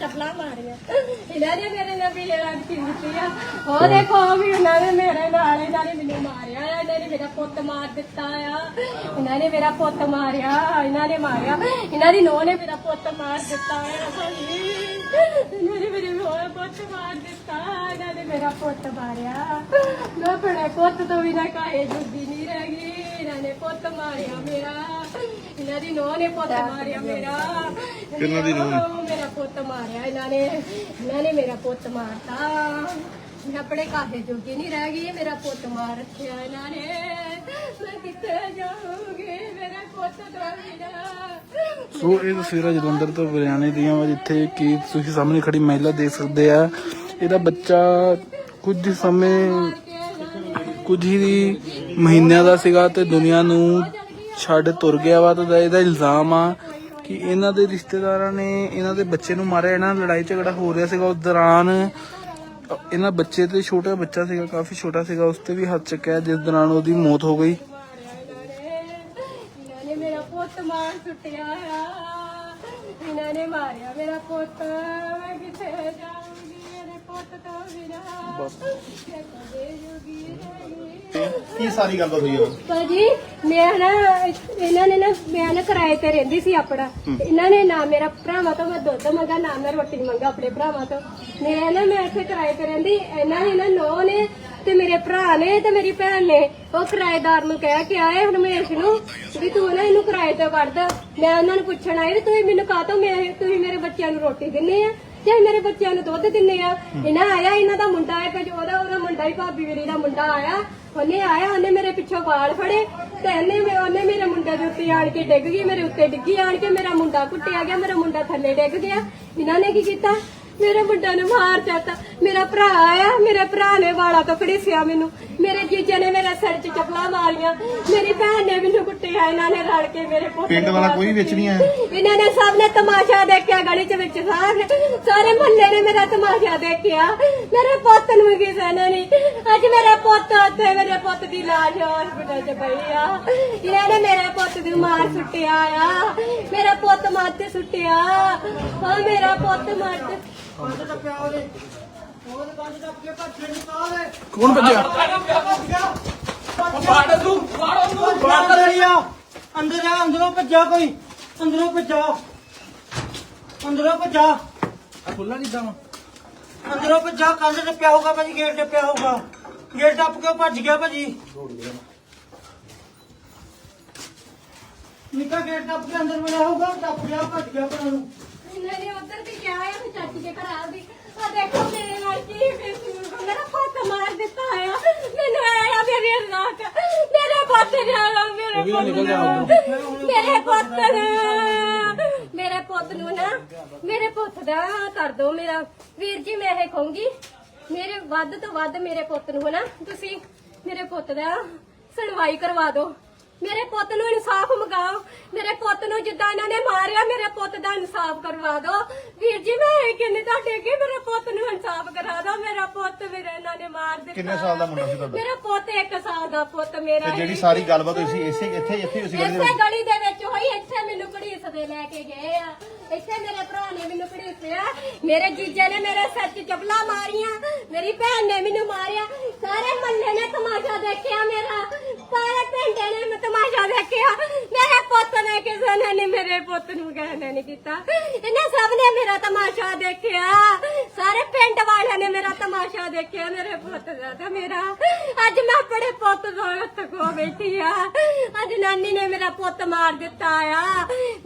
ਚੱਪਲਾਂ ਮਾਰੀਆਂ। ਇਹਨਾਂ ਨੇ ਮੇਰੇ ਨਾਲ ਵੀ ਲੜਾਈ ਕੀਤੀ ਆ। ਉਹ ਦੇਖੋ ਵੀ ਉਹਨਾਂ ਨੇ ਮੇਰੇ ਨਾਲ ਇਹਨਾਂ ਨੇ ਮੈਨੂੰ ਮਾਰਿਆ ਆ, ਇਹਨਾਂ ਨੇ ਮੇਰਾ ਪੁੱਤ ਮਾਰ ਦਿੱਤਾ ਆ। ਇਹਨਾਂ ਨੇ ਮੇਰਾ ਪੁੱਤ ਮਾਰਿਆ ਇਹਨਾਂ ਨੇ ਮਾਰਿਆ। ਇਹਨਾਂ ਦੀ ਨੂੰਹ ਨੇ ਮੇਰਾ ਪੁੱਤ ਮਾਰ ਦਿੱਤਾ ਆ। ਭਾਈ ਇਹਨਾਂ ਨੇ ਮੇਰੇ ਨੂੰਹ ਪੁੱਤ ਮਾਰ ਦਿੱਤਾ ਇਹਨਾਂ ਨੇ ਮੇਰਾ ਪੁੱਤ ਮਾਰਿਆ। ਮੈਂ ਆਪਣੇ ਪੁੱਤ ਤੋਂ ਬਿਨਾਂ ਕਾਹੇ ਜੁੱਦੀ ਨਹੀਂ ਰਹਿ ਗਈ। ਨੇ ਪੁੱਤ ਮਾਰਿਆ ਮੇਰਾ। ਇਹਨਾਂ ਦੀ ਨੂੰਹ ਨੇ ਪੁੱਤ ਮਾਰਿਆ ਮੇਰਾ। ਕਿਹਨਾਂ ਦੀ ਨੂੰਹ? ਉਹ ਮੇਰਾ ਪੁੱਤ ਮਾਰਿਆ ਇਹਨਾਂ ਨੇ। ਇਹਨਾਂ ਨੇ ਮੇਰਾ ਪੁੱਤ ਮਾਰਤਾ। ਮੈਂ ਆਪਣੇ ਕਾਹੇ ਜੋਗੀ ਨਹੀਂ ਰਹਿ ਗਈ ਮੇਰਾ ਪੁੱਤ ਮਾਰ ਰੱਖਿਆ ਇਹਨਾਂ ਨੇ। ਮੈਂ ਕਿੱਥੇ ਜਾਊਂਗੀ? ਮੇਰਾ ਪੁੱਤ ਬਿਨਾਂ ਸੋ ਇਹ ਤਸਵੀਰਾਂ ਜਲੰਧਰ ਤੋਂ ਬਿਰਿਆਨੀ ਦੀਆਂ ਵਾ ਜਿੱਥੇ ਕਿ ਤੁਸੀਂ ਸਾਹਮਣੇ ਖੜੀ ਮਹਿਲਾ ਦੇਖ ਸਕਦੇ ਆ। ਇਹਦਾ ਬੱਚਾ ਕੁਝ ਸਮੇਂ ਕੁਝ ਹੀ ਮਹੀਨਿਆਂ ਦਾ ਸੀਗਾ ਤੇ ਦੁਨੀਆ ਨੂੰ ਛੱਡ ਤੁਰ ਗਿਆ ਵਾ ਤਾਂ ਇਹਦਾ ਇਲਜ਼ਾਮ ਆ ਕਿ ਇਹਨਾਂ ਦੇ ਰਿਸ਼ਤੇਦਾਰਾਂ ਨੇ ਇਹਨਾਂ ਦੇ ਬੱਚੇ ਨੂੰ ਮਾਰਿਆ, ਇਹਨਾਂ ਨਾਲ ਲੜਾਈ ਝਗੜਾ ਹੋ ਰਿਹਾ ਸੀਗਾ ਉਸ ਦੌਰਾਨ। ਇਹਨਾਂ ਬੱਚੇ ਤੇ ਛੋਟਾ ਬੱਚਾ ਸੀਗਾ, ਕਾਫੀ ਛੋਟਾ ਸੀਗਾ, ਉਸ ਤੇ ਵੀ ਹੱਥ ਚੱਕਿਆ, ਜਿਸ ਦੌਰਾਨ ਉਹਦੀ ਮੌਤ ਹੋ ਗਈ। ਮੇਰਾ ਪੁੱਤ ਮਾਰ ਸੁੱਟਿਆ ਆ। ਇਹਨਾਂ ਨੇ ਮਾਰਿਆ ਮੇਰਾ ਪੁੱਤ। ਮੈਂ ਕਿੱਥੇ ਜਾਊਂਗੀ ਕੀ ਸਾਰੀ ਗੱਲ ਹੋਈ ਹੈ ਭਾਜੀ ਮੈਂ ਨਾ ਇਹਨਾਂ ਨੇ ਨਾ ਮੈਂ ਨਾ ਕਿਰਾਏ ਤੇ ਰਹਿੰਦੀ ਸੀ ਆਪਣਾ। ਇਹਨਾਂ ਨੇ ਨਾ ਮੇਰਾ ਭਰਾਵਾਂ ਤੋਂ ਮੈਂ ਦੁੱਧ ਮੰਗਾ ਨਾ ਮੈਂ ਰੋਟੀ ਮੰਗਾ ਆਪਣੇ ਭਰਾਵਾਂ ਤੋਂ। ਮੈਂ ਨਾ ਮੈਂ ਇੱਥੇ ਕਿਰਾਏ ਤੇ ਰਹਿੰਦੀ। ਇਹਨਾਂ ਨੇ ਨਾ ਨੋ ਨੇ ਤੇ ਮੇਰੇ ਭਰਾ ਨੇ ਤੇ ਮੇਰੀ ਭੈਣ ਨੇ ਉਹ ਕਿਰਾਏਦਾਰ ਨੂੰ ਕਹਿ ਕੇ ਆਏ ਹਰਮੇਸ਼ ਨੂੰ ਵੀ ਤੂੰ ਨਾ ਇਹਨੂੰ ਕਿਰਾਏ ਤੇ ਕੱਢ ਮੈਂ ਉਹਨਾਂ ਨੂੰ ਪੁੱਛਣ ਆਈ ਵੀ ਤੁਸੀਂ ਮੈਨੂੰ ਕਾਹਤੋਂ ਮੈਂ ਤੁਸੀਂ ਮੇਰੇ ਬੱਚਿਆਂ ਨੂੰ ਰੋਟੀ ਦਿੰਨੇ ਆ? ਤੇ ਮੇਰੇ ਬੱਚਿਆਂ ਨੂੰ ਦੁੱਧ ਦਿੰਨੇ ਆ। ਇਹਨਾਂ ਆਇਆ ਇਹਨਾਂ ਦਾ ਮੁੰਡਾ ਇੱਕ ਜੋ ਉਹਦਾ ਉਹਦਾ ਮੁੰਡਾ ਹੀ ਭਾਬੀ ਮੇਰੀ ਦਾ ਮੁੰਡਾ ਆਇਆ। ਉਹਨੇ ਆਇਆ ਉਹਨੇ ਮੇਰੇ ਪਿੱਛੋਂ ਵਾਲ ਫੜੇ ਤੇ ਇਹਨੇ ਉਹਨੇ ਮੇਰੇ ਮੁੰਡੇ ਦੇ ਉੱਤੇ ਆਣ ਕੇ ਡਿੱਗ ਗਈ ਮੇਰੇ ਉੱਤੇ ਡਿੱਗੀ ਆਣ ਕੇ ਮੇਰਾ ਮੁੰਡਾ ਕੁੱਟਿਆ ਗਿਆ ਮੇਰਾ ਮੁੰਡਾ ਥੱਲੇ ਡਿੱਗ ਗਿਆ। ਇਹਨਾਂ ਨੇ ਕੀ ਕੀਤਾ? ਮੇਰੇ ਮੁੰਡੇ ਨੂੰ ਮਾਰ ਦਿੱਤਾ। ਮੇਰਾ ਭਰਾ ਆਇਆ ਮੇਰੇ ਭਰਾ ਨੇ ਵਾਲਾ ਤੋਂ ਘੜੀਸਿਆ ਮੈਨੂੰ। ਮੇਰੇ ਜੀਜੇ ਨੇ ਮੇਰੇ ਸਿਰ 'ਚ ਚੱਪਲਾਂ ਮਾਰੀਆਂ। ਮੇਰੀ ਭੈਣ ਨੇ ਮੈਨੂੰ ਕੁੱਟਿਆ ਇਹਨਾਂ ਨੇ ਰਲ ਕੇ ਮੇਰੇ ਪੁੱਤ ਪਿੰਡ ਵਾਲਾ ਕੋਈ ਵਿੱਚ ਨਹੀਂ ਆਇਆ ਇਹਨਾਂ ਨੇ ਸਭ ਨੇ ਤਮਾਸ਼ਾ ਦੇਖਿਆ ਗਲੀ ਚ ਵਿੱਚ ਸਾਰੇ ਸਾਰੇ ਮੁਹੱਲੇ ਨੇ ਮੇਰਾ ਤਮਾਸ਼ਾ ਦੇਖਿਆ। ਮੇਰੇ ਪੁੱਤ ਨੂੰ ਵੀ ਕਿਸੇ ਨੇ ਨਹੀਂ। ਅੱਜ ਮੇਰਾ ਪੁੱਤ ਉੱਥੇ ਮੇਰੇ ਪੁੱਤ ਦੀ ਲਾਸ਼ ਹਸਪੀਟਲ ਚ ਪਈ ਆ। ਇਹਨਾਂ ਨੇ ਮੇਰੇ ਪੁੱਤ ਨੂੰ ਮਾਰ ਸੁੱਟਿਆ ਆ। ਮੇਰਾ ਪੁੱਤ ਮਾਰ ਤੇ ਸੁੱਟਿਆ। ਹਾਂ ਮੇਰਾ ਪੁੱਤ ਮਾਰ ਤੇ ਕੌਣ ਭੱਜਿਆ? ਅੰਦਰ ਆ। ਅੰਦਰੋਂ ਭੱਜਾ ਕੋਈ। ਅੰਦਰੋਂ ਭੱਜਾ। ਅੰਦਰੋਂ ਭੱਜਾ। ਖੁੱਲਾ ਕਿੱਦਾਂ ਵਾ। ਅੰਦਰੋਂ ਭੱਜਾ ਕੰਧ ਟੱਪਿਆ ਹੋਊਗਾ ਭਾਜੀ ਗੇਟ ਟੱਪਿਆ ਹੋਊਗਾ। ਗੇਟ ਟੱਪ ਕੇ ਉਹ ਭੱਜ ਗਿਆ ਭਾਜੀ। ਨਿੱਕਾ ਗੇਟ ਟੱਪ ਕੇ ਅੰਦਰ ਮਿਲਿਆ ਹੋਊਗਾ ਟੱਪ ਗਿਆ ਭੱਜ ਗਿਆ ਪਰ ਨੂੰ। ਇਹਨਾਂ ਨੇ ਉੱਧਰ ਦੀ ਕਿਹਾ ਆ ਘਰ ਆ ਦੇਖੋ ਮੇਰੇ ਨਾਲ ਕੀ ਫਿਰ ਮੇਰਾ ਪੁੱਤ ਮਾਰ ਦਿੱਤਾ ਆ ਮੈਨੂੰ ਆਇਆ ਮੇਰੇ ਨਾਕ ਮੇਰੇ ਪੁੱਤ ਨਾਲ ਮੇਰੇ ਪੁੱਤ ਨਾਲ ਮੇਰੇ ਪੁੱਤ ਨੂੰ ਮੇਰੇ ਪੁੱਤ ਨੂੰ ਨਾ ਮੇਰੇ ਪੁੱਤ ਦਾ ਕਰ ਦੋ ਮੇਰਾ। ਵੀਰ ਜੀ ਮੈਂ ਇਹ ਕਹੂੰਗੀ ਮੇਰੇ ਵੱਧ ਤੋਂ ਵੱਧ ਮੇਰੇ ਪੁੱਤ ਨੂੰ ਨਾ ਤੁਸੀਂ ਮੇਰੇ ਪੁੱਤ ਦਾ ਸੁਣਵਾਈ ਕਰਵਾ ਦਿਓ। ਮੇਰੇ ਪੁੱਤ ਨੂੰ ਇਨਸਾਫ ਮੰਗਾਓ। ਮੇਰੇ ਪੁੱਤ ਨੂੰ ਜਿੱਦਾਂ ਇਹਨਾਂ ਨੇ ਮਾਰਿਆ ਮੇਰੇ ਪੁੱਤ ਦਾ ਇਨਸਾਫ ਕਰਵਾ ਦਿਓ। ਵੀਰ ਜੀ ਮੈਂ ਇਹ ਕਹਿੰਦੀ ਤੁਹਾਡੇ ਅੱਗੇ ਮੇਰੇ ਪੁੱਤ ਨੂੰ ਇਨਸਾਫ ਕਰਾ ਦਿਓ। ਮੇਰਾ ਪੁੱਤ ਮੇਰੇ ਇਹਨਾਂ ਨੇ ਮਾਰ ਦਿੱਤਾ। ਕਿੰਨੇ ਸਾਲ ਦਾ ਮੁੰਡਾ ਸੀ ਤੁਹਾਡਾ? ਮੇਰਾ ਪੁੱਤ 1 ਸਾਲ ਦਾ ਪੁੱਤ ਮੇਰਾ ਤੇ ਜਿਹੜੀ ਹੀ। ਸਾਰੀ ਗੱਲਬਾਤ ਹੋਈ ਸੀ ਇਸੇ ਇੱਥੇ ਇੱਥੇ ਗਲੀ ਦੇ ਇਸੇ ਵਿੱਚ ਗਲੀ ਦੇ ਵਿੱਚ ਹੋਈ। ਇੱਥੇ ਮੈਨੂੰ ਘੜੀਸਦੇ ਲੈ ਕੇ ਗਏ ਆ। ਇੱਥੇ ਮੇਰੇ ਭਰਾ ਨੇ ਮੈਨੂੰ ਘੜੀਸਿਆ ਮੇਰੇ ਜੀਜੇ ਨੇ ਮੇਰੇ ਸਿਰ 'ਚ ਚਪਲਾ ਮਾਰੀਆਂ। ਮੇਰੀ ਭੈਣ ਨੇ ਮੈਨੂੰ ਮਾਰਿਆ। ਸਾਰੇ ਮੱਲੇ ਨੇ ਤਮਾਸ਼ਾ ਦੇਖਿਆ ਮੇਰਾ। ਤਮਾਸ਼ਾ ਦੇਖਿਆ ਮੇਰੇ ਪੁੱਤ ਨੇ ਕਿਸੇ ਨੇ ਨਹੀਂ ਮੇਰੇ ਪੁੱਤ ਨੂੰ ਕਹਿਣਾ ਨਹੀਂ ਕੀਤਾ। ਇਹਨਾਂ ਸਭ ਨੇ ਮੇਰਾ ਤਮਾਸ਼ਾ ਦੇਖਿਆ। ਸਾਰੇ ਪਿੰਡ ਵਾਲਿਆਂ ਨੇ ਮੇਰਾ ਤਮਾਸ਼ਾ ਦੇਖਿਆ ਮੇਰੇ ਪੁੱਤ ਦਾ ਤੇ ਮੇਰਾ। ਅੱਜ ਮੈਂ ਆਪਣੇ ਪੁੱਤ ਦਾ ਹੱਥ ਕੋ ਬੈਠੀ ਆ। ਅੱਜ ਨਾਨੀ ਨੇ ਮੇਰਾ ਪੁੱਤ ਮਾਰ ਦਿੱਤਾ ਆ।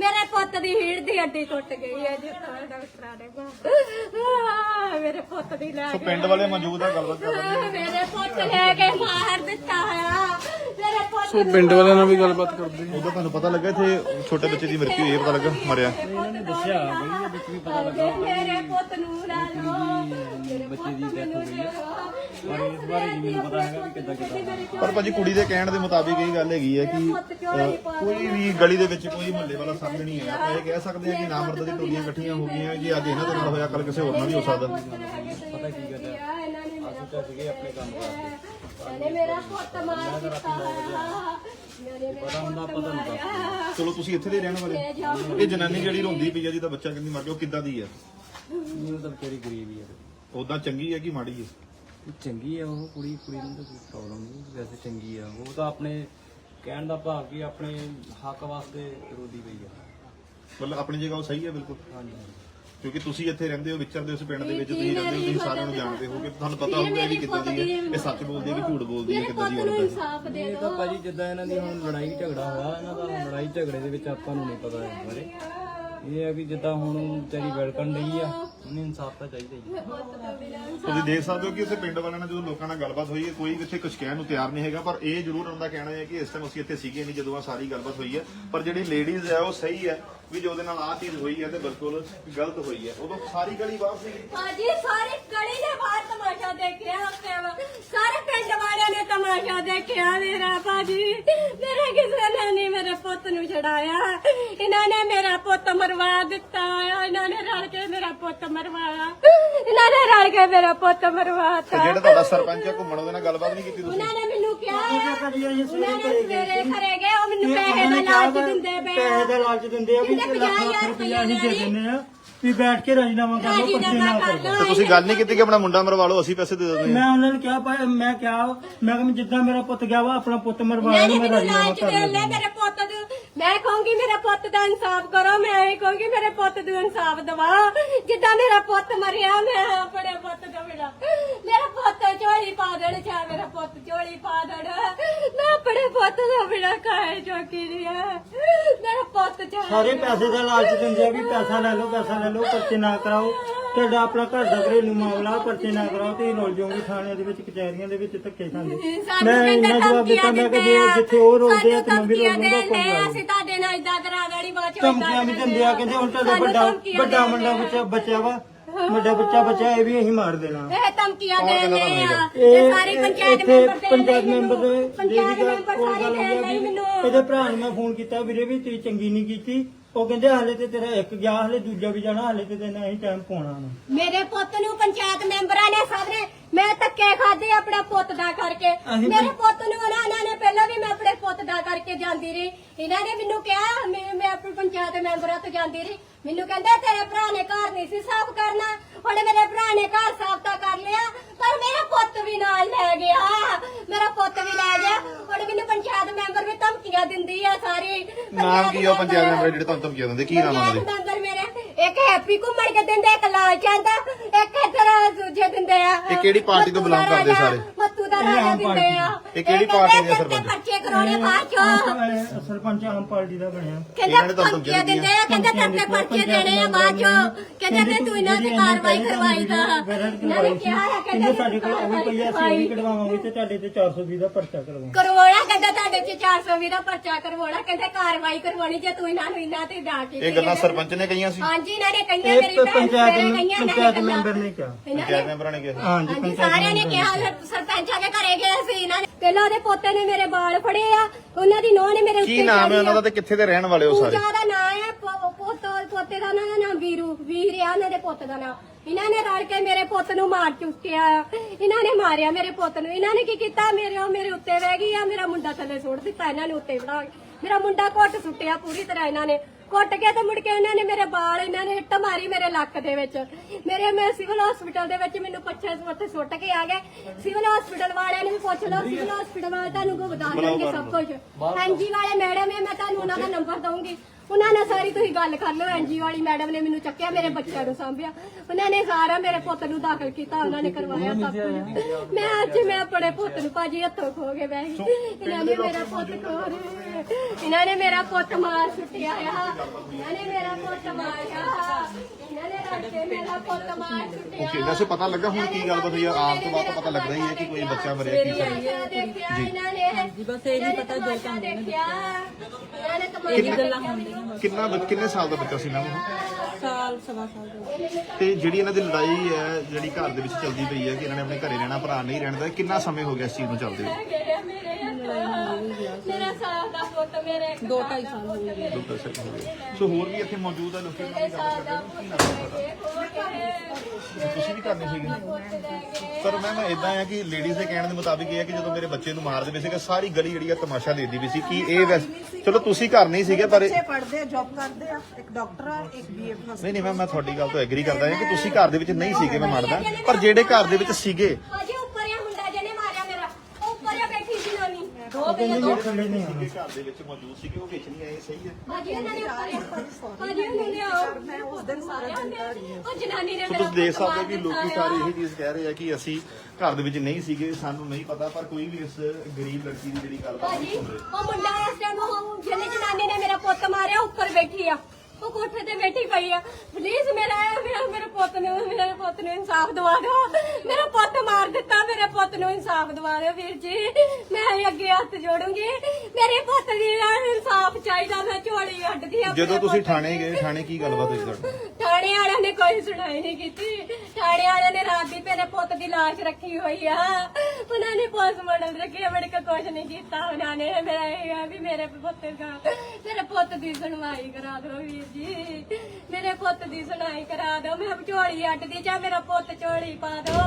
ਮੇਰੇ ਪੁੱਤ ਦੀ ਹੀੜ ਦੀ ਅੱਡੀ ਟੁੱਟ ਗਈ ਹੈ ਜਿੱਥੋਂ ਡਾਕਟਰਾਂ ਨੇ ਕਹਾ ਮੇਰੇ ਪੁੱਤ ਦੀ ਲੈ ਸੋ ਕੇ ਪਿੰਡ ਵਾਲੇ ਮੌਜੂਦ ਆ ਗੱਲਬਾਤ ਕਰ ਰਹੇ ਨੇ। ਮੇਰੇ ਪੁੱਤ ਲੈ ਕੇ ਮਾਰ ਦਿੱਤਾ ਆ। ਮੇਰੇ ਪੁੱਤ ਸੋ ਪਿੰਡ ਵਾਲਿਆਂ ਨਾਲ ਵੀ ਗੱਲਬਾਤ ਕਰਦੇ ਉਦੋਂ ਤੁਹਾਨੂੰ ਪਤਾ ਲੱਗਾ ਇੱਥੇ ਛੋਟੇ ਬੱਚੇ ਦੀ ਮ੍ਰਿਤੂ ਹੋਈ ਹੈ ਪਤਾ ਲੱਗਾ ਮਰਿਆ। ਇਹਨਾਂ ਨੇ ਦੱਸਿਆ ਬਈ ਵਿੱਚ ਵੀ ਪਤਾ ਲੱਗਾ ਮੇਰੇ ਪੁੱਤ ਨੂੰ ਲਾ ਲਓ ਬੱਚੇ ਦੀ ਡੈਥ ਹੋਈ ਹੈ ਪਰ ਇਸ ਬਾਰੇ ਨਹੀਂ ਮੈਨੂੰ ਪਤਾ ਹੈਗਾ ਵੀ ਕਿੱਦਾਂ ਕਿੱਦਾਂ ਪਰ ਭਾਜੀ ਕੁੜੀ ਦੇ ਕਹਿਣ ਦੇ ਮੁਤਾਬਿਕ ਇਹ ਗੱਲ ਹੈਗੀ ਹੈ ਕਿ ਅਹ, ਕੋਈ ਵੀ ਗਲੀ ਦੇ ਵਿੱਚ ਕੋਈ ਮੁਹੱਲੇ ਵਾਲਾ ਸੰਗ ਨਹੀਂ ਹੈ ਆਪਾਂ ਇਹ ਕਹਿ ਸਕਦੇ ਹਾਂ ਕਿ ਨਾਮਰਦ ਦੀ ਟੋਲੀਆਂ ਇਕੱਠੀਆਂ ਹੋ ਗਈਆਂ ਜੇ ਅੱਜ ਇਹਨਾਂ ਦੇ ਨਾਲ ਹੋਇਆ ਕੱਲ ਕਿਸੇ ਹੋਰ ਨਾਲ ਵੀ ਹੋ ਸਕਦਾ। ਪਤਾ ਕੀ ਗੱਲ ਹੈ? ਮੇਰਾ ਪੁੱਤ ਸੀਗੇ ਆਪਣੇ ਕੰਮ ਕਰਦੇ ਇਹਨੇ ਮੇਰਾ ਪੁੱਤ ਮਾਰ ਦਿੱਤਾ ਮੇਰੇ ਪਤਾ ਹੁੰਦਾ। ਪਤਾ ਨਹੀਂ ਚਲੋ ਤੁਸੀਂ ਇੱਥੇ ਦੇ ਰਹਿਣ ਵਾਲੇ। ਇਹ ਜਨਾਨੀ ਜਿਹੜੀ ਰੋਂਦੀ ਪਈ ਆ ਜਿਹਦਾ ਬੱਚਾ ਕਹਿੰਦੀ ਮਰ ਗਿਆ ਉਹ ਕਿੱਦਾਂ ਦੀ ਹੈ ਇਹ ਤਾਂ ਵਿਚਾਰੀ ਗਰੀਬ ਹੀ ਹੈ ਉਦਾਂ ਚੰਗੀ ਹੈ ਕਿ ਮਾੜੀ ਹੈ ਚੰਗੀ ਆ ਉਹ ਕੁੜੀ ਕੁੜੀ ਨੂੰ ਤਾਂ ਕੋਈ ਪ੍ਰੋਬਲਮ ਨਹੀਂ ਵੈਸੇ ਚੰਗੀ ਆ। ਉਹ ਤਾਂ ਆਪਣੇ ਕਹਿਣ ਦਾ ਭਾਵ ਕਿ ਆਪਣੇ ਹੱਕ ਵਾਸਤੇ ਰੋਦੀ ਪਈ ਆ। ਮਤਲਬ ਆਪਣੀ ਜਗ੍ਹਾ ਉਹ ਸਹੀ ਹੈ ਬਿਲਕੁਲ। ਹਾਂਜੀ ਹਾਂਜੀ। ਕਿਉਂਕਿ ਤੁਸੀਂ ਇੱਥੇ ਰਹਿੰਦੇ ਹੋ ਵਿਚਰਦੇ ਹੋ ਇਸ ਪਿੰਡ ਦੇ ਵਿੱਚ ਤੁਸੀਂ ਰਹਿੰਦੇ ਹੋ ਤੁਸੀਂ ਸਾਰਿਆਂ ਨੂੰ ਜਾਣਦੇ ਹੋਗੇ ਤੁਹਾਨੂੰ ਪਤਾ ਹੋਊਗਾ ਕਿ ਕਿੱਦਾਂ ਦੀ ਹੈ ਇਹ ਸੱਚ ਬੋਲਦੀ ਹੈ ਕਿ ਝੂਠ ਬੋਲਦੀ ਹੈ ਕਿੱਦਾਂ ਦੀ ਔਰਤ ਹੈ। ਇਨਸਾਫ ਦੇ ਇਹ ਤਾਂ ਭਾਜੀ ਜਿੱਦਾਂ ਇਹਨਾਂ ਦੀ ਹੁਣ ਲੜਾਈ ਝਗੜਾ ਹੋਇਆ ਇਹਨਾਂ ਦਾ ਹੁਣ ਲੜਾਈ ਝਗੜੇ ਦੇ ਵਿੱਚ ਆਪਾਂ ਨੂੰ ਨਹੀਂ ਪਤਾ ਇਸ ਬਾਰੇ। ਇਹ ਹੈ ਕਿ ਜਿੱਦਾਂ ਹੁਣ ਵਿਚਾਰੀ ਵੈਲਕਮ ਲਈ ਆ। ਉਹਨੂੰ ਇਨਸਾਫ ਤਾਂ ਚਾਹੀਦਾ ਹੀ ਤੁਸੀਂ ਦੇਖ ਸਕਦੇ ਹੋ ਕਿ ਇਸੇ ਪਿੰਡ ਵਾਲਿਆਂ ਨਾਲ ਜਦੋਂ ਲੋਕਾਂ ਨਾਲ ਗੱਲਬਾਤ ਹੋਈ ਹੈ ਕੋਈ ਇੱਥੇ ਕੁਝ ਕਹਿਣ ਨੂੰ ਤਿਆਰ ਨਹੀਂ ਹੈਗਾ ਪਰ ਇਹ ਜ਼ਰੂਰ ਉਹਨਾਂ ਦਾ ਕਹਿਣਾ ਹੈ ਕਿ ਇਸ ਟਾਈਮ ਅਸੀਂ ਇੱਥੇ ਸੀਗੇ ਨਹੀਂ ਜਦੋਂ ਆ ਸਾਰੀ ਗੱਲਬਾਤ ਹੋਈ ਹੈ। ਪਰ ਜਿਹੜੀ ਲੇਡੀਜ਼ ਹੈ ਉਹ ਸਹੀ ਹੈ ਵੀ ਜੋ ਉਹਦੇ ਨਾਲ ਆਹ ਚੀਜ਼ ਹੋਈ ਹੈ ਤੇ ਬਿਲਕੁਲ ਗਲਤ ਹੋਈ ਹੈ। ਉਦੋਂ ਸਾਰੀ ਗਲੀ ਬਾਹਰ ਸੀ ਭਾਜੀ ਸਾਰੇ ਗਲੀ ਦੇ ਬਾਹਰ ਤਮਾਸ਼ਾ ਦੇਖਿਆ ਉੱਤੇ ਵਾ। ਸਾਰੇ ਪਿੰਡ ਵਾਲਿਆਂ ਨੇ ਤਮਾਸ਼ਾ ਦੇਖਿਆ ਮੇਰਾ ਭਾਜੀ। ਮੇਰੇ ਕਿਸੇ ਨੇ ਨਹੀਂ ਮੇਰੇ ਪੁੱਤ ਨੂੰ ਛਡਾਇਆ। ਇਹਨਾਂ ਨੇ ਮੇਰਾ ਪੁੱਤ ਮਰਵਾ ਦਿੱਤਾ। ਇਹਨਾਂ ਨੇ ਰਲ ਕੇ ਮੇਰਾ ਪੁੱਤ ਮਰਵਾਇਆ ਇਹਨਾਂ ਨੇ ਰਲ ਕੇ ਮੇਰਾ ਪੁੱਤ ਤੇ ਮਰਵਾਤਾ ਜਿਹੜਾ ਤੁਹਾਡਾ ਸਰਪੰਚ ਹੈ ਘੁੰਮਣ ਉਹਦੇ ਨਾਲ ਗੱਲਬਾਤ ਨਹੀਂ ਕੀਤੀ ਤੁਸੀਂ? ਉਹਨਾਂ ਨੇ ਮੈਨੂੰ ਕਿਹਾ ਆਈ ਉਹਨਾਂ ਨੇ ਸਵੇਰੇ ਘਰੇ ਗਏ ਉਹ ਮੈਨੂੰ ਪੈਸੇ ਦਾ ਲਾਲਚ ਦਿੰਦੇ ਪਏ ਪੈਸੇ ਦਾ ਲਾਲਚ ਦਿੰਦੇ ਆ ਵੀ ਕਹਿੰਦੇ ਲੱਖ ਪੰਜਾਹ ਲੱਖ ਹਜ਼ਾਰ ਰੁਪਇਆ ਅਸੀਂ ਦੇ। ਦਿੰਦੇ ਆ। ਵੀ ਬੈਠ ਕੇ ਰਾਜੀਨਾਮਾ ਕਰ ਲਓ ਪਰਚੇ ਨਾ ਕਰ ਲਓ ਤੇ ਤੁਸੀਂ ਗੱਲ ਨਹੀਂ ਕੀਤੀ ਕਿ ਆਪਣਾ ਮੁੰਡਾ ਮਰਵਾ ਲਓ ਅਸੀਂ ਪੈਸੇ ਦੇ ਦਿੰਦੇ ਹਾਂ। ਮੈਂ ਉਹਨਾਂ ਨੂੰ ਕਿਹਾ ਭਾਈ ਮੈਂ ਕਿਹਾ ਮੈਂ ਕਿਹਾ ਜਿੱਦਾਂ ਮੇਰਾ ਪੁੱਤ ਗਿਆ ਵਾ ਆਪਣਾ ਪੁੱਤ ਨਹੀਂ ਨੂੰ ਮੈਂ ਰਾਜੀਨਾਮਾ ਕਰ ਲੈ ਲਿਆ ਮੇਰੇ ਪੁੱਤ ਨੂੰ ਮੈਂ ਕਹੂੰਗੀ ਮੇਰੇ ਪੁੱਤ ਦਾ ਇਨਸਾਫ ਕਰੋ ਮੈਂ ਇਹ ਕਹੂੰਗੀ ਮੇਰੇ ਪੁੱਤ ਨੂੰ ਇਨਸਾਫ ਦਿਵਾਓ। ਜਿੱਦਾਂ ਮੇਰਾ ਪੁੱਤ ਮਰਿਆ ਮੈਂ ਆਪਣੇ ਪੁੱਤ ਦਾ ਮਿਲਾ ਮੇਰਾ ਪੁੱਤ ਝੋਲੀ ਪਾ ਦੇਣ ਚਾ ਮੇਰਾ ਪੁੱਤ ਝੋਲੀ ਪਾ ਦੇਣ। ਆਪਣੇ ਪੁੱਤ ਦਾ ਮਿਲਾ ਕਾਏ ਚੋਕੀ ਨਹੀਂ ਹੈ ਮੇਰਾ ਪੁੱਤ ਚਾ ਸਾਰੇ ਪੈਸੇ ਦਾ ਲਾਲਚ ਦਿੰਦੇ ਆ ਵੀ ਪੈਸਾ ਲੈ ਲਓ ਪੈਸਾ ਲੈ ਲਓ ਪਰਚੇ ਨਾ ਕਰਾਓ। ਤੁਹਾਡਾ ਆਪਣਾ ਘਰ ਦਾ ਘਰੇਲੂ ਮਾਮਲਾ ਪਰਚੇ ਨਾ ਕਰਾਓ ਤੇ ਰੁਲ ਜਾਓਗੇ ਥਾਣਿਆਂ ਦੇ ਵਿੱਚ ਕਚਹਿਰੀਆਂ ਦੇ ਵਿੱਚ ਧੱਕੇ ਖਾਂਦੇ। ਮੈਂ ਇੰਨਾ ਜਵਾਬ ਦਿੱਤਾ ਮੈਂ ਕਿ ਜੇ ਆ। ਜਿੱਥੇ ਉਹ ਰੋਲਦੇ ਆ ਤੇ ਮੈਂ ਵੀ ਧਮਕੀਆਂ ਰੋਲੂੰਗਾ ਦੇ ਕੋਈ ਗੱਲ ਅਸੀਂ ਤੁਹਾਡੇ ਨਾਲ ਇਦਾਂ ਕਰਾ ਦੇਣੀ ਬਾਅਦ ਚੋਂ ਧਮਕੀਆਂ ਵੀ ਦਿੰਦੇ ਆ ਕਹਿੰਦੇ ਹੁਣ ਤੁਹਾਡਾ ਵੱਡਾ ਵੱਡਾ ਮੁੰਡਾ ਬੱਚਾ ਬੱਚਾ ਵਾ ਵੱਡਾ ਬੱਚਾ ਬੱਚਾ ਇਹ ਵੀ ਅਸੀਂ ਮਾਰ ਦੇਣਾ। ਇਹ ਧਮਕੀਆਂ ਦੇਣੇ ਆ? ਇਹ ਸਾਰੇ ਪੰਚਾਇਤ ਇੱਥੇ ਮੈਂਬਰ ਦੇ ਪੰਚਾਇਤ ਮੈਂਬਰ ਦੇ ਪੰਚਾਇਤ ਮੈਂਬਰ ਸਾਰੇ ਗੱਲ ਦੇਣ ਹੋਈ ਲਈ ਆ ਵੀ ਮੈਨੂੰ। ਇਹਦੇ ਭਰਾ ਨੂੰ ਮੈਂ ਫੋਨ ਕੀਤਾ ਵੀਰੇ ਵੀ ਤੁਸੀਂ ਚੰਗੀ ਨਹੀਂ ਕੀਤੀ। ਉਹ ਕਹਿੰਦੇ ਹਾਲੇ ਤੇ ਤੇਰਾ ਇੱਕ ਗਿਆ ਹਾਲੇ ਦੂਜਾ ਵੀ ਜਾਣਾ ਹਾਲੇ ਤੇ ਤੈਨੂੰ ਅਸੀਂ ਟਾਈਮ ਪਾਉਣਾ ਨਾ ਮੇਰੇ ਪੁੱਤ ਨੂੰ ਪੰਚਾਇਤ ਮੈਂਬਰਾਂ ਨੇ ਸਭ ਨੇ ਮੈਂ ਧੱਕੇ ਖਾਦੇ ਆਪਣਾ ਪੁੱਤ ਦਾ ਕਰਕੇ। ਅਸੀਂ ਮੇਰੇ ਪੁੱਤ ਨੂੰ ਉਹਨਾਂ ਇਹਨਾਂ ਨੇ ਪਹਿਲਾਂ ਵੀ ਮੈਂ ਆਪਣੇ ਪੁੱਤ ਦਾ ਕਰਕੇ ਜਾਂਦੀ ਰਹੀ। ਇਹਨਾਂ ਨੇ ਮੈਨੂੰ ਕਿਹਾ ਮੈਂ ਮੈਂ ਆਪਣੀ ਪੰਚਾਇਤ ਮੈਂਬਰਾਂ ਤੋਂ ਜਾਂਦੀ ਰਹੀ। ਮੈਨੂੰ ਕਹਿੰਦੇ ਤੇਰੇ ਭਰਾ ਨੇ ਘਰ ਨਹੀਂ ਸੀ ਸਾਫ਼ ਕਰਨਾ। ਹੁਣ ਮੇਰੇ ਭਰਾ ਨੇ ਘਰ ਸਾਫ਼ ਤਾਂ ਕਰ ਲਿਆ। ਪੁੱਤ ਵੀ ਨਾਲ ਲੈ ਗਿਆ। ਮੇਰਾ ਪੁੱਤ ਵੀ ਲੈ ਗਿਆ। ਹੁਣ ਮੈਨੂੰ ਪੰਚਾਇਤ ਮੈਂਬਰ ਵੀ ਧਮਕੀਆਂ ਦਿੰਦੀ ਆ ਸਾਰੀ। ਨਾਮ ਕੀ ਆ ਉਹ ਪੰਚਾਇਤ ਮੈਂਬਰ? ਜਿਹੜੇ ਤੁਹਾਨੂੰ ਧਮਕੀਆਂ ਦਿੰਦੇ? ਕੀ ਨਾਮ ਉਹਨਾਂ ਦੇ? ਪੰਚਾਇਤ ਮੈਂਬਰ ਮੇਰੇ ਇੱਕ ਹੈਪੀ ਘੁੰਮਣ ਕੇ ਦਿੰਦੇ ਇੱਕ ਲਾਲ ਚੰਦ ਇੱਕ ਇਧਰ ਦੂਜੇ ਦਿੰਦੇ ਆ। ਇਹ ਕਿਹੜੀ ਪਾਰਟੀ ਤੋਂ ਮੱਤੂ belong ਦਾ ਕਰਦੇ ਰਾਜਾ, ਸਾਰੇ? ਮੱਤੂ ਦਾ ਰਾਜਾ ਦਿੰਦੇ ਆ। ਇਹ ਕਿਹੜੀ ਕਹਿੰਦੇ ਪਾਰਟੀ ਦੇ ਸਰਪੰਚ? ਪਰਚੇ ਕਰਾਉਣੇ ਬਾਅਦ ਚੋਂ। ਸਰਪੰਚ ਆਮ ਪਾਰਟੀ ਦਾ ਬਣਿਆ। ਇਹਨਾਂ ਨੇ ਕਹਿੰਦੇ ਤਾਂ ਧਮਕੀਆਂ ਧਮਕੀਆਂ ਦਿੰਦੇ ਆ ਕਹਿੰਦੇ ਤੇਰੇ ਤੇ ਪਰਚੇ ਦੇਣੇ ਆ ਬਾਅਦ ਚੋਂ। ਕਹਿੰਦੇ ਤੇ ਤੂੰ ਇਹਨਾਂ ਤੇ ਕਾਰਵਾਈ ਕਰਵਾਈ ਦਾ ਇਹਨਾਂ ਨੇ ਕਿਹਾ ਹੈ ਕਹਿੰਦੇ ਸਾਡੇ ਕੋਲ ਉਹ ਪਈਆ ਸੀ ਵੀ ਕਢਵਾਵਾਂਗੇ ਤੇ ਤੁਹਾਡੇ ਤੇ 420 ਦਾ ਪਰਚਾ ਕਰਵਾਵਾਂਗੇ। ਕਰਵਾਉਣਾ ਕਹਿੰਦਾ ਤੁਹਾਡੇ ਚ 420 ਦਾ ਪਰਚਾ ਕਰਵਾਉਣਾ ਕਹਿੰਦੇ ਕਾਰਵਾਈ ਕਰਵਾਉਣੀ ਜੇ ਤੂੰ ਇਹਨਾਂ ਨੂੰ ਇਹਨਾਂ ਤੇ ਜਾ ਕੇ ਇਹ ਗੱਲਾਂ ਸਰਪੰਚ ਨੇ ਕਹੀਆਂ ਸੀ। ਹਾਂਜੀ ਇਹਨਾਂ ਨੇ ਕਹੀਆਂ ਮੇਰੀ ਇਹ ਭੈਣ ਪੰਚਾਇਤ ਮੇਰੇ ਕਹੀਆਂ ਇਹਨਾਂ ਨੇ ਪੰਚਾਇਤ ਗੱਲਾਂ। ਮੈਂਬਰ ਨੇ ਕਿਹਾ। ਇਹਨਾਂ ਪੰਚਾਇਤ ਨੇ ਮੈਂਬਰਾਂ ਨੇ ਕਿਹਾ। ਹਾਂਜੀ ਹਾਂਜੀ ਪੰਚਾਇਤ ਸਾਰਿਆਂ ਨੇ ਕਿਹਾ ਸਰਪੰਚਾਂ ਦੇ ਘਰੇ ਗਏ ਸੀ ਇਹਨਾਂ ਨੇ ਪਹਿਲਾਂ ਉਹਦੇ ਪੋਤੇ ਨੇ ਮੇਰੇ ਵਾਲ ਫੜੇ ਆ ਉਹਨਾਂ ਦੀ ਨੋਹ ਨੇ ਮੇਰੇ ਉੱਤੇ ਕੀ ਨਾਮ ਹੈ ਚੜ੍ਹੀ ਉਹਨਾਂ ਦਾ ਤੇ ਕਿੱਥੇ ਦੇ ਰਹਿਣ ਵਾਲੇ ਹੋ ਸਾਰੇ? ਪੂਜਾ ਦਾ ਨਾਮ ਹੈ ਪੋ- ਪੁੱਤ ਪੋਤੇ ਦਾ ਨਾਂ ਨਾਮ ਵੀਰੂ ਵੀਰ ਆ ਉਹਨਾਂ ਦੇ ਪੁੱਤ ਦਾ ਨਾਮ ਇਹਨਾਂ ਨੇ ਰਲ ਕੇ ਮੇਰੇ ਪੁੱਤ ਨੂੰ ਮਾਰ ਚੁੱਕਿਆ ਆ। ਇਹਨਾਂ ਨੇ ਮਾਰਿਆ ਮੇਰੇ ਪੁੱਤ ਨੂੰ। ਇਹਨਾਂ ਨੇ ਕੀ ਕੀਤਾ? ਮੇਰੇ ਉਹ ਮੇਰੇ ਉੱਤੇ ਬਹਿ ਗਈ ਆ ਮੇਰਾ ਮੁੰਡਾ ਥੱਲੇ ਸੁੱਟ ਦਿੱਤਾ ਇਹਨਾਂ ਨੇ ਉੱਤੇ ਬਣਾ ਕੇ। ਮੇਰਾ ਮੁੰਡਾ ਘੁੱਟ ਸੁੱਟਿਆ ਪੂਰੀ ਤਰ੍ਹਾਂ ਇਹਨਾਂ ਨੇ। ਕੁੱਟ ਕੇ ਤੇ ਮੁੜ ਕੇ ਇਹਨਾਂ ਨੇ ਮੇਰੇ ਵਾਲ ਇਹਨਾਂ ਨੇ ਇੱਟ ਮਾਰੀ ਮੇਰੇ ਲੱਕ ਦੇ ਵਿੱਚ। ਮੇਰੇ ਮੈਂ ਸਿਵਲ ਹਸਪੀਟਲ ਦੇ ਵਿੱਚ ਮੈਨੂੰ ਪੱਛੇ ਉੱਥੇ ਸੁੱਟ ਕੇ ਆ ਗਏ। ਸਿਵਲ ਹਸਪੀਟਲ ਵਾਲਿਆਂ ਨੂੰ ਵੀ ਪੁੱਛ ਲਓ ਸਿਵਲ ਹਸਪੀਟਲ ਵਾਲੇ ਤੁਹਾਨੂੰ ਕੋ ਬਤਾ ਦੇਣਗੇ ਸਭ ਕੁਝ ਐਨਜੀ ਵਾਲੇ ਮੈਡਮ ਹੈ ਮੈਂ ਤੁਹਾਨੂੰ ਉਹਨਾਂ ਦਾ ਨੰਬਰ ਦਊਂਗੀ। ਉਹਨਾਂ ਨਾਲ ਸਾਰੀ ਤੁਸੀਂ ਗੱਲ ਕਰ ਲਓ ਐਨਜੀ ਵਾਲੀ ਮੈਡਮ ਨੇ ਮੈਨੂੰ ਚੱਕਿਆ ਮੇਰੇ ਬੱਚਿਆਂ ਨੂੰ ਸਾਂਭਿਆ। ਉਹਨਾਂ ਨੇ ਸਾਰਾ ਮੇਰੇ ਪੁੱਤ ਨੂੰ ਦਾਖਲ ਕੀਤਾ ਉਹਨਾਂ ਨੇ ਕਰਵਾਇਆ ਸਭ ਕੁਝ ਮੈਂ ਅੱਜ ਮੈਂ ਆਪਣੇ ਪੁੱਤ ਨੂੰ ਭਾਜੀ ਹੱਥੋਂ ਖੋ ਕੇ ਬਹਿ ਗਈ। ਇਹਨਾਂ ਨੇ ਮੇਰਾ ਪੁੱਤ ਖੋ ਰਹੇ ਇਹਨਾਂ ਨੇ ਮੇਰਾ ਪੁੱਤ ਮਾਰ ਸੁੱਟਿਆ ਆ। ਇਹਨਾਂ ਨੇ ਮੇਰਾ ਪੁੱਤ ਮਾਰਿਆ। ਨੇ ਕੇ ਮੇਰਾ ਪੁੱਤ ਮਾਰ ਓਕੇ ਵੈਸੇ ਪਤਾ ਲੱਗਾ ਹੁਣ ਕੀ ਗੱਲ ਹੋਈ ਆ? ਆਪ ਤੋਂ ਬਾਅਦ ਤਾਂ ਪਤਾ ਲੱਗਦਾ ਹੀ ਹੈ ਕਿ ਕੋਈ ਬੱਚਾ ਮਰਿਆ ਕੀ ਸਰ ਦੇਖਿਆ ਇਹਨਾਂ ਨੇ। ਜੀ ਬਸ ਇਹ ਨਹੀਂ ਪਤਾ ਜੋ ਕੰਮ ਦੇਖਿਆ। ਇਹਨਾਂ ਨੇ ਕਮਾਈ ਗੱਲਾਂ ਕਿੰਨਾ ਬੱਚ- ਕਿੰਨੇ ਸਾਲ ਦਾ ਬੱਚਾ ਸੀ ਨਾ ਉਹ ਸਾਲ ਸਵਾ ਸਾਲ ਦਾ। ਤੇ ਜਿਹੜੀ ਇਹਨਾਂ ਦੀ ਲੜਾਈ ਹੈ ਜਿਹੜੀ ਘਰ ਦੇ ਵਿੱਚ ਚੱਲਦੀ ਪਈ ਹੈ ਕਿ ਇਹਨਾਂ ਨੇ ਆਪਣੇ ਘਰੇ ਰਹਿਣਾ ਭਰਾ ਨਹੀਂ ਰਹਿਣ ਦਾ ਕਿੰਨਾ ਸਮੇਂ ਹੋ ਗਿਆ ਇਸ ਚੀਜ਼ ਨੂੰ ਚੱਲਦੇ ਹੋਏ? ਮੇਰਾ ਸਾਲ ਦਾ ਪੁੱਤ ਮੇਰੇ ਦੋ ਢਾਈ ਸਾਲ ਹੋ ਗਏ। ਦੋ ਤਿੰਨ ਸਾਲ ਹੋ ਗਏ। ਸੋ ਹੋਰ ਵੀ ਇੱਥੇ ਮੌਜੂਦ ਹੈ ਲੋਕੀ? ਉਹਨਾਂ ਦੀ ਗੱਲ ਸਾਲ ਦਾ ਪੁੱਤ ਮੇਰੇ ਹੋ ਕੇ ਤੁਸੀਂ ਵੀ ਕਰਨੀ ਸੀਗੀ। ਪਰ ਇਦਾਂ ਆ ਕਿ ਲੇਡੀਜ਼ ਦੇ ਕਹਿਣ ਦੇ ਮੁਤਾਬਿਕ ਇਹ ਹੈ ਕਿ ਜਦੋਂ ਮੇਰੇ ਬੱਚੇ ਨੂੰ ਮਾਰਦੇ ਪਏ ਸੀਗੇ ਸਾਰੀ ਗਲੀ ਜਿਹੜੀ ਆ ਤਮਾਸ਼ਾ ਦੇਖਦੀ ਵੀ ਸੀ ਕਿ ਇਹ ਵੈਸ ਚਲੋ ਤੁਸੀਂ ਘਰ ਨਹੀਂ ਸੀਗੇ ਪਰ ਬੱਚੇ ਪੜ੍ਹਦੇ ਆ ਜੌਬ ਕਰਦੇ ਆ ਇੱਕ ਡਾਕਟਰ ਆ ਇੱਕ ਬੀਏ ਨਹੀਂ ਨਹੀਂ ਮੈਂ ਮੈਂ ਤੁਹਾਡੀ ਗੱਲ ਤੋਂ ਐਗਰੀ ਕਰਦਾ ਹਾਂ ਕਿ ਤੁਸੀਂ ਘਰ ਦੇ ਵਿੱਚ ਨਹੀਂ ਸੀਗੇ ਮੈਂ ਮੰਨਦਾ। ਪਰ ਜਿਹੜੇ ਘਰ ਦੇ ਵਿੱਚ ਸੀਗੇ ਭਾਜੀ ਉੱਪਰ ਆ ਮੁੰਡਾ ਜਿਹਨੇ ਮਾਰਿਆ ਮੇਰਾ ਉਹ ਉੱਪਰ ਆ ਬੈਠੀ ਸੀ ਨਾਨੀ ਦੋ ਕਹਿੰਦੇ ਗਈਆਂ ਜੀ ਥੱਲੇ ਨਹੀਂ ਆਉਣਾ ਸੀਗੇ ਘਰ ਦੇ ਵਿੱਚ ਮੌਜੂਦ ਸੀਗੇ ਉਹ ਵਿੱਚ ਨਹੀਂ ਆਏ ਸਹੀ ਹੈ। ਭਾਜੀ ਇਹਨਾਂ ਨੇ ਉੱਪਰ ਆ ਭਾਜੀ ਉਹਨਾਂ ਨੇ ਆ ਮੈਂ ਉਸ ਦਿਨ ਸਾਰਿਆਂ ਉਹ ਜਨਾਨੀ ਨੇ ਸੋ ਮੇਰਾ ਤੁਸੀਂ ਦੇਖ ਪੁੱਤ ਸਕਦੇ ਹੋ ਕਿ ਮਾਰ ਲੋਕੀ ਦਿੱਤਾ ਸਾਰੇ ਆ। ਇਹੀ ਚੀਜ਼ ਕਹਿ ਰਹੇ ਆ ਕਿ ਅਸੀਂ ਘਰ ਦੇ ਵਿੱਚ ਨਹੀਂ ਸੀਗੇ ਸਾਨੂੰ ਨਹੀਂ ਪਤਾ ਪਰ ਕੋਈ ਵੀ ਇਸ ਗਰੀਬ ਲੜਕੀ ਦੀ ਜਿਹੜੀ ਗੱਲ ਭਾਜੀ ਉਹ ਮੁੰਡਾ ਇਸ ਟਾਈਮ ਉਹ ਜਿਹਨੇ ਜਨਾਨੀ ਨੇ ਮੇਰਾ ਪੁੱਤ ਮਾਰਿਆ ਉੱਪਰ ਬੈਠੀ ਆ। ਉਹ ਕੋਠੇ ਤੇ ਬੈਠੀ ਪਈ ਆ। ਪਲੀਜ਼ ਮੇਰਾ ਮੇਰਾ ਮੇਰੇ ਪੁੱਤ ਨੂੰ ਮੇਰੇ ਪੁੱਤ ਨੂੰ ਇਨਸਾਫ ਦਵਾ ਦਿਓ। ਮੇਰਾ ਪੁੱਤ ਮਾਰ ਦਿੱਤਾ ਮੇਰੇ ਪੁੱਤ ਨੂੰ ਇਨਸਾਫ ਦਵਾ ਦਿਓ ਵੀਰ ਜੀ। ਮੈਂ ਅੱਗੇ ਹੱਥ ਜੋੜੂੰਗੀ। ਮੇਰੇ ਪੁੱਤ ਦੀ ਨਾ ਇਨਸਾਫ ਚਾਹੀਦਾ ਮੈਂ ਝੋਲੀ ਅੱਡਦੀ ਆ ਜਦੋਂ ਤੁਸੀਂ ਥਾਣੇ ਗਏ ਥਾਣੇ ਕੀ ਗੱਲਬਾਤ ਹੋਈ ਤੁਹਾਡੀ ਥਾਣੇ ਵਾਲਿਆਂ ਨੇ ਕੋਈ ਸੁਣਾਈ ਨਹੀਂ ਕੀਤੀ। ਥਾਣੇ ਵਾਲਿਆਂ ਨੇ ਰਾਤ ਦੀ ਮੇਰੇ ਪੁੱਤ ਦੀ ਲਾਸ਼ ਰੱਖੀ ਹੋਈ ਆ। ਉਹਨਾਂ ਨੇ ਪੋਸਟਮਾਰਟਮ ਰੱਖਿਆ ਮੇਰੇ ਕੋਲ ਕੁਝ ਨਹੀਂ ਕੀਤਾ। ਉਹਨਾਂ ਨੇ ਮੇਰਾ ਇਹ ਆ ਵੀ ਮੇਰੇ ਪੁੱਤ ਦਾ ਮੇਰੇ ਪੁੱਤ ਦੀ ਸੁਣਵਾਈ ਕਰਾ ਦਿਓ ਵੀਰ ਜੀ। ਮੇਰੇ ਪੁੱਤ ਦੀ ਸੁਣਾਈ ਕਰਾ ਦਿਓ। ਮੈਂ ਝੋਲੀ ਅੱਡਦੀ ਜਾਂ ਮੇਰਾ ਪੁੱਤ ਝੋਲੀ ਪਾ ਦਿਓ।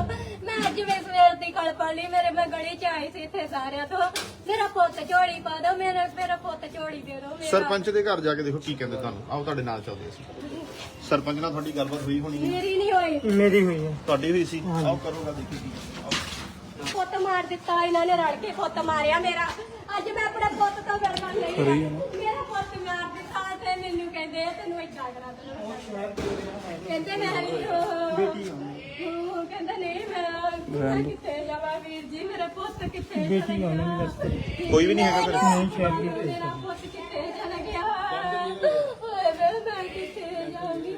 ਮੈਂ ਅੱਜ ਵੇ ਸਵੇਰ ਦੀ ਕਲ ਪੜੀ ਮੇਰੇ ਮੈਂ ਗਲੀ ਚ ਆਈ ਸੀ ਇੱਥੇ ਸਾਰਿਆਂ ਤੋਂ। ਮੇਰਾ ਪੁੱਤ ਝੋਲੀ ਪਾ ਦਿਓ ਮੇਰਾ ਮੇਰਾ ਪੁੱਤ ਝੋਲੀ ਦੇ ਦਿਓ ਮੇਰਾ। ਸਰਪੰਚ ਦੇ ਘਰ ਜਾ ਕੇ ਦੇਖੋ ਕੀ ਕਹਿੰਦੇ ਤੁਹਾਨੂੰ। ਆਓ ਤੁਹਾਡੇ ਨਾਲ ਚੱਲਦੇ ਅਸੀਂ। ਸਰਪੰਚ ਨਾਲ ਤੁਹਾਡੀ ਗੱਲਬਾਤ ਹੋਈ ਹੋਣੀ ਹੈ? ਮੇਰੀ ਨਹੀਂ ਹੋਈ। ਮੇਰੀ ਹੋਈ ਹੈ। ਤੁਹਾਡੀ ਹੋਈ ਸੀ? ਆਓ ਕਰੋਗਾ ਦੇਖੀ ਕੀ। ਪੁੱਤ ਮਾਰ ਦਿੱਤਾ ਇਹਨਾਂ ਨੇ ਰਲ ਕੇ ਪੁੱਤ ਮਾਰਿਆ ਮੇਰਾ। ਅੱਜ ਮੈਂ ਆਪਣੇ ਪੁੱਤ ਤੋਂ ਡਰਨਾ ਨਹੀਂ ਮੇਰਾ ਪੁੱਤ ਮਾਰ ਦਿੱਤਾ ਤੇ ਮੈਨੂੰ ਕਹਿੰਦੇ ਆ, ਤੈਨੂੰ ਏਦਾਂ ਕਰਾ। ਦੇਣਾ ਕਹਿੰਦੇ ਮੈਂ ਨਹੀਂ ਬੇਟੀ ਕਹਿੰਦਾ ਨਹੀਂ ਮੈਂ ਮੈਂ ਕਿੱਥੇ ਜਾਵਾਂ ਵੀਰ ਜੀ? ਮੇਰਾ ਪੁੱਤ ਕਿੱਥੇ ਬੇਟੀ ਆਉਣੀ ਨਹੀਂ ਰਸਤੇ ਕੋਈ ਵੀ ਨਹੀਂ ਹੈਗਾ ਫਿਰ ਨਹੀਂ ਸ਼ਹਿਰ ਦੀ ਮੇਰਾ ਪੁੱਤ ਕਿੱਥੇ ਚਲਾ ਗਿਆ? ਓਏ ਮੈਂ ਮੈਂ ਕਿੱਥੇ ਜਾਵਾਂਗੀ?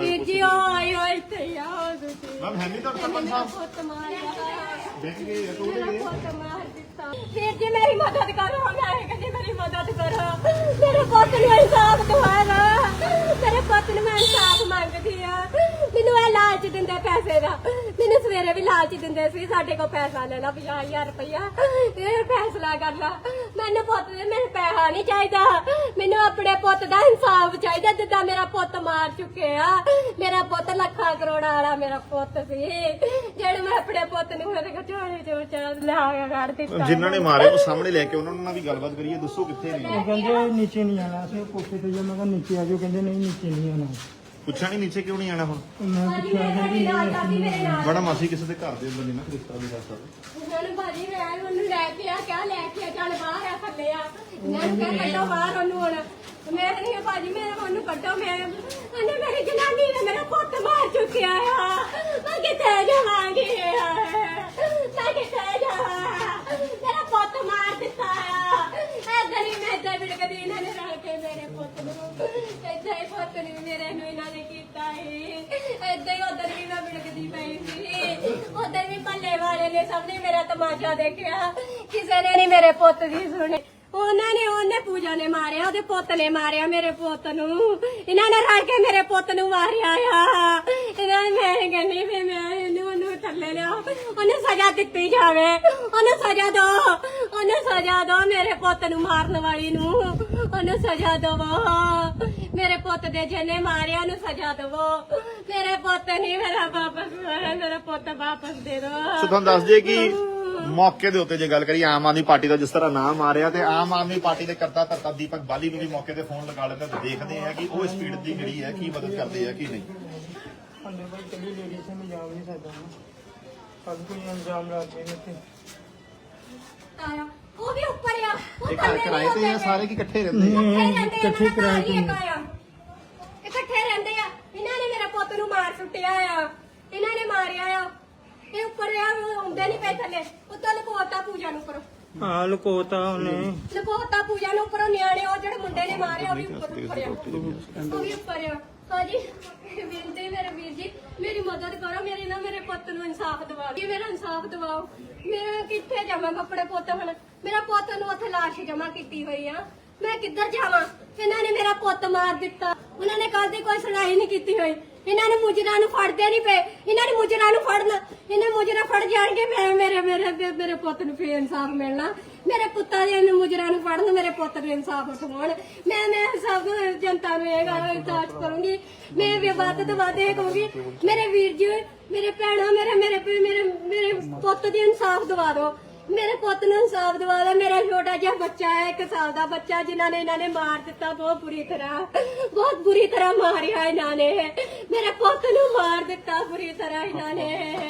ਵੀਰ ਜੀ ਆਇਓ ਆਇਓ ਇੱਥੇ ਆਓ ਤੁਸੀਂ ਮੈਮ ਹੈ ਨਹੀਂ ਤੁਹਾਡਾ ਸਰਪੰਚ ਮੇਰਾ ਸਾਹਿਬ ਪੁੱਤ ਮਾਰਿਆ। ਦੇਖ ਗਏ ਆ, ਮੇਰਾ ਟੋਟੇ ਗਏ ਪੁੱਤ ਮਾਰ ਦਿੱਤਾ। ਵੀਰ ਜੀ ਮੇਰੀ ਮਦਦ ਕਰੋ ਮੈਂ ਕਹਿੰਦੀ ਮੇਰੀ ਮਦਦ ਕਰੋ। ਮੇਰੇ ਪੁੱਤ ਨੂੰ ਇਨਸਾਫ ਦਿਵਾਣਾ ਮੇਰੇ ਪੁੱਤ ਨੂੰ ਮੈਂ ਇਨਸਾਫ ਮੰਗਦੀ ਆ। ਮੈਨੂੰ ਇਹ ਲਾਲਚ ਦਿੰਦੇ ਪੈਸੇ ਦਾ। ਮੈਨੂੰ ਸਵੇਰੇ ਵੀ ਲਾਲਚ ਦਿੰਦੇ ਸੀ ਸਾਡੇ ਕੋਲ ਪੈਸਾ ਲੈ ਲਾ 50000 ਰੁਪਇਆ ਇਹ ਫੈਸਲਾ ਕਰ ਲਾ। ਮੈਨੂੰ ਪੁੱਤ ਦੇ ਮੈਨੂੰ ਪੈਸਾ ਨਹੀਂ ਚਾਹੀਦਾ। ਮੈਨੂੰ ਆਪਣੇ ਪੁੱਤ ਦਾ ਇਨਸਾਫ ਚਾਹੀਦਾ ਜਿੱਦਾਂ ਮੇਰਾ ਪੁੱਤ ਮਾਰ ਚੁੱਕੇ ਆ। ਮੇਰਾ ਪੁੱਤ ਲੱਖਾਂ ਕਰੋੜਾਂ ਵਾਲਾ ਮੇਰਾ ਪੁੱਤ ਸੀ। ਜਿਹੜਾ ਮੈਂ ਆਪਣੇ ਪੁੱਤ ਨੂੰ ਮੇਰੇ ਘਟਾਣੇ ਚੋਂ ਚਾਹ ਲਾ ਕੱਢ ਦਿੱਤਾ ਜਿਨ੍ਹਾਂ ਨੇ ਮਾਰੇ ਉਹ ਸਾਹਮਣੇ ਲੈ ਕੇ ਉਹਨਾਂ ਨਾਲ ਵੀ ਗੱਲਬਾਤ ਕਰੀਏ ਦੱਸੋ ਕਿੱਥੇ ਨੇ। ਉਹ ਕਹਿੰਦੇ ਨੀਚੇ ਨਹੀਂ ਆਣਾ ਅਸੀਂ ਕੋਠੇ ਤੇ ਜਾ ਮੈਂ ਕਿਹਾ ਨੀਚੇ ਆ ਜਾਓ ਕਹਿੰਦੇ ਨਹੀਂ ਨੀਚੇ ਨਹੀਂ ਆਣਾ ਨਹੀਂ ਨੀਚੇ ਕਿਉਂ ਨਹੀਂ ਆਣਾ ਹੁਣ? ਮੈਂ ਮੇਰੇ ਨਾਲ ਮੈਡਮ ਅਸੀਂ ਕਿਸੇ ਦੇ ਘਰ ਦੇ ਅੰਦਰ ਨਹੀਂ ਨਾ ਕਿਸ ਤਰ੍ਹਾਂ ਦੀ ਕਰ ਸਕਦੇ। ਉਹਨਾਂ ਨੂੰ ਭਾਜੀ ਮੈਂ ਉਹਨੂੰ ਲੈ ਕੇ ਆ ਕਿਆ ਲੈ ਕੇ ਆ ਚੱਲ ਬਾਹਰ ਆ ਥੱਲੇ ਆ। ਮੈਂ ਕਿਹਾ ਕੱਢੋ ਬਾਹਰ ਉਹਨੂੰ ਹੁਣ। ਮੈਂ ਨਹੀਂ ਭਾਜੀ ਮੈਂ ਉਹਨੂੰ ਕੱਢੋ ਮੈਂ ਉਹਨੇ ਮੇਰੀ ਜਨਾਨੀ ਨੇ ਮੇਰਾ ਪੁੱਤ ਮਾਰ ਚੁੱਕਿਆ ਆ। ਮੈਂ ਕਿੱਥੇ ਜਾਵਾਂਗੀ ਮੈਂ ਕਿੱਥੇ ਜਾਵਾਂ? ਮੇਰਾ ਪੁੱਤ ਮਾਰ ਦਿੱਤਾ ਆ। ਇਹ ਗਲੀ ਮੈਂ ਇੱਦਾਂ ਬਿਲਕਦੀ ਇਹਨਾਂ ਨੇ ਰਲ ਕੇ ਮੇਰੇ ਪੁੱਤ ਨੂੰ ਏਦਾਂ ਪੁੱਤ ਨੂੰ ਮੇਰੇ ਨੂੰ ਇਹਨਾਂ ਨੇ ਕੀਤਾ ਹੀ ਏਦਾਂ ਹੀ ਉਧਰ ਵੀ ਮੈਂ ਬਿਲਕਦੀ ਪਈ ਸੀ। ਉਧਰ ਵੀ ਪੱਲੇ ਵਾਲੇ ਨੇ ਸਭ ਨੇ ਮੇਰਾ ਤਮਾਸ਼ਾ ਦੇਖਿਆ। ਕਿਸੇ ਨੇ ਨਹੀਂ ਮੇਰੇ ਪੁੱਤ ਦੀ ਸੁਣੀ। ਉਹਨਾਂ ਨੇ ਉਹਨੇ ਪੂਜਾ ਨੇ ਮਾਰਿਆ, ਉਹਦੇ ਪੁੱਤ ਨੇ ਮਾਰਿਆ ਮੇਰੇ ਪੁੱਤ ਨੂੰ। ਇਹਨਾਂ ਨੇ ਰਲ ਕੇ ਮੇਰੇ ਪੁੱਤ ਨੂੰ ਮਾਰਿਆ ਆ। ਇਹਨਾਂ ਨੇ ਮੈਂ ਕਹਿੰਦੀ ਵੀ ਮੈਂ ਇਹਨੂੰ ਉਹਨੂੰ ਥੱਲੇ ਲਿਆ ਉਹਨੂੰ ਸਜ਼ਾ ਦਿੱਤੀ ਜਾਵੇ। ਉਹਨੂੰ ਸਜ਼ਾ ਦੋ। ਉਹਨੂੰ ਸਜ਼ਾ ਦੋ ਮੇਰੇ ਪੁੱਤ ਨੂੰ ਮਾਰਨ ਵਾਲੀ ਨੂੰ। ਉਹਨੂੰ ਸਜ਼ਾ ਦਵੋ। ਮੇਰੇ ਪੁੱਤ ਦੇ ਜਿਹਨੇ ਮਾਰਿਆ ਉਹਨੂੰ ਸਜ਼ਾ ਦਵੋ। ਮੇਰੇ ਪੁੱਤ ਨਹੀਂ ਮੇਰਾ ਵਾਪਸ ਮੇਰਾ ਪੁੱਤ ਵਾਪਸ ਦੇ ਦੋ। ਸੋ ਤੁਹਾਨੂੰ ਦੱਸ ਦਈਏ ਕਿ ਮੌਕੇ ਦੇ ਉੱਤੇ ਜੇ ਗੱਲ ਕਰੀਏ ਆਮ ਆਦਮੀ ਪਾਰਟੀ ਦਾ ਜਿਸ ਤਰ੍ਹਾਂ ਨਾਮ ਆ ਰਿਹਾ ਤੇ ਆਮ ਆਦਮੀ ਪਾਰਟੀ ਦੇ ਕਰਤਾ ਧਰਤਾ ਦੀਪਕ ਬਾਲੀ ਨੂੰ ਵੀ ਮੌਕੇ ਤੇ ਫੋਨ ਲਗਾ ਲੈਂਦੇ ਤੇ ਦੇਖਦੇ ਆ ਕਿ ਉਹ ਸਪੀਡ ਦੀ ਜਿਹੜੀ ਹੈ ਕੀ ਮਦਦ ਕਰਦੇ ਆ ਕੀ ਨਹੀਂ। ਭਾਈ ਕੱਲੀ ਲੇਡੀ ਸੇ ਮੈਂ ਜਾ ਵੀ ਨਹੀਂ ਸਕਦਾ ਨਾ। ਸਭ ਕੋਈ ਅੰਜਾਮ ਲਾ ਕੇ ਨੇ ਤੇ ਆਇਆ ਉਹ ਵੀ ਉੱਪਰ ਆ ਉਹ ਥੱਲੇ ਕਿਰਾਏ ਤੇ ਆ ਸਾਰੇ ਕੀ ਇਕੱਠੇ ਰਹਿੰਦੇ ਆ? ਇਕੱਠੇ ਇਕੱਠੇ ਕਿਰਾਏ ਤੇ ਨੇ। ਇਕੱਠੇ ਰਹਿੰਦੇ ਆ ਇਹਨਾਂ ਨੇ ਮੇਰਾ ਪੁੱਤ ਨੂੰ ਮਾਰ ਸੁੱਟਿਆ ਆ। ਇਹਨਾਂ ਨੇ ਮਾਰਿਆ ਆ। ਇਹ ਉੱਪਰ ਆ ਹੁੰਦੇ ਨਹੀਂ ਪਏ ਥੱਲੇ। ਉੱਤੋਂ ਲਪੋਤਾ ਪੂਜਾ ਨੂੰ ਉੱਪਰ। ਹਾਂ ਲੁਕੋਤਾ ਉਹਨੇ। ਲਪੋਤਾ ਪੂਜਾ ਨੂੰ ਉੱਪਰੋਂ ਨਿਆਣੇ ਉਹ ਜਿਹੜੇ ਮੁੰਡੇ ਨੇ ਮਾਰਿਆ ਉਹ ਵੀ ਉੱਪਰ ਉੱਪਰ ਆ। ਉਹ ਵੀ ਉੱਪਰ ਆ। ਹਾਂਜੀ। ਵੀਰ ਜੀ ਮੇਰੇ ਵੀਰ ਜੀ ਮੇਰੀ ਮਦਦ ਕਰੋ। ਮੇਰੇ ਨਾਲ ਮੇਰੇ ਪੁੱਤ ਨੂੰ ਇਨਸਾਫ ਦਿਵਾਓ। ਜੀ ਮੇਰਾ ਇਨਸਾਫ ਦਿਵਾਓ। ਮੈਂ ਕਿੱਥੇ ਜਾਵਾਂ ਮੈਂ ਆਪਣੇ ਪੁੱਤ ਹੁਣ? ਮੇਰਾ ਪੁੱਤ ਨੂੰ ਉੱਥੇ ਲਾਸ਼ ਜਮ੍ਹਾਂ ਕੀਤੀ ਹੋਈ ਆ। ਮੈਂ ਕਿੱਧਰ ਜਾਵਾਂ? ਇਹਨਾਂ ਨੇ ਮੇਰਾ ਪੁੱਤ ਮਾਰ ਦਿੱਤਾ। ਉਹਨਾਂ ਨੇ ਕੱਲ ਦੀ ਕੋਈ ਸੁਣਾਈ ਨਹੀਂ ਕੀਤੀ ਹੋਈ। ਇਹਨਾਂ ਨੇ ਮੁਜਰਾਂ ਨੂੰ ਫੜਦੇ ਨਹੀਂ ਪਏ। ਇਹਨਾਂ ਨੇ ਮੁਜਰਾਂ ਨੂੰ ਫੜਨਾ। ਇਹਨਾਂ ਮੁਜਰਾ ਫੜ ਜਾਣਗੇ ਮੈਂ ਮੇਰੇ ਮੇਰੇ ਮੇਰੇ ਪੁੱਤ ਨੂੰ ਫੇਰ ਇਨਸਾਫ ਮਿਲਣਾ। ਮੇਰੇ ਪੁੱਤਾਂ ਦੇ ਨੂੰ ਮੁਜਰਾਂ ਨੂੰ ਫੜਨ, ਮੇਰੇ ਪੁੱਤ ਨੂੰ ਇਨਸਾਫ ਉਠਾਉਣ ਮੈਂ ਮੈਂ ਸਭ ਜਨਤਾ ਨੂੰ ਇਹ ਗੱਲ ਅਰਦਾਸ ਕਰੂੰਗੀ। ਮੈਂ ਵੀ ਵੱਧ ਤੋਂ ਵੱਧ ਇਹ ਕਹੂੰਗੀ, ਮੇਰੇ ਵੀਰ ਜੀ, ਮੇਰੇ ਭੈਣਾਂ, ਮੇਰੇ ਮੇਰੇ ਮੇਰੇ ਮੇਰੇ ਪੁੱਤ ਦੀ ਇਨਸਾਫ ਦਵਾ ਦਿਓ। ਮੇਰੇ ਪੁੱਤ ਨੂੰ ਇਨਸਾਫ ਦਿਵਾ ਦੇ ਮੇਰਾ ਛੋਟਾ ਜਿਹਾ ਬੱਚਾ ਹੈ, ਇੱਕ ਸਾਲ ਦਾ ਬੱਚਾ, ਜਿਨ੍ਹਾਂ ਨੇ ਇਹਨਾਂ ਨੇ ਮਾਰ ਦਿੱਤਾ, ਬਹੁਤ ਬੁਰੀ ਤਰ੍ਹਾਂ, ਬਹੁਤ ਬੁਰੀ ਤਰ੍ਹਾਂ ਮਾਰਿਆ ਇਹਨਾਂ ਨੇ। ਮੇਰੇ ਪੁੱਤ ਨੂੰ ਮਾਰ ਦਿੱਤਾ ਬੁਰੀ ਤਰ੍ਹਾਂ ਇਹਨਾਂ ਨੇ।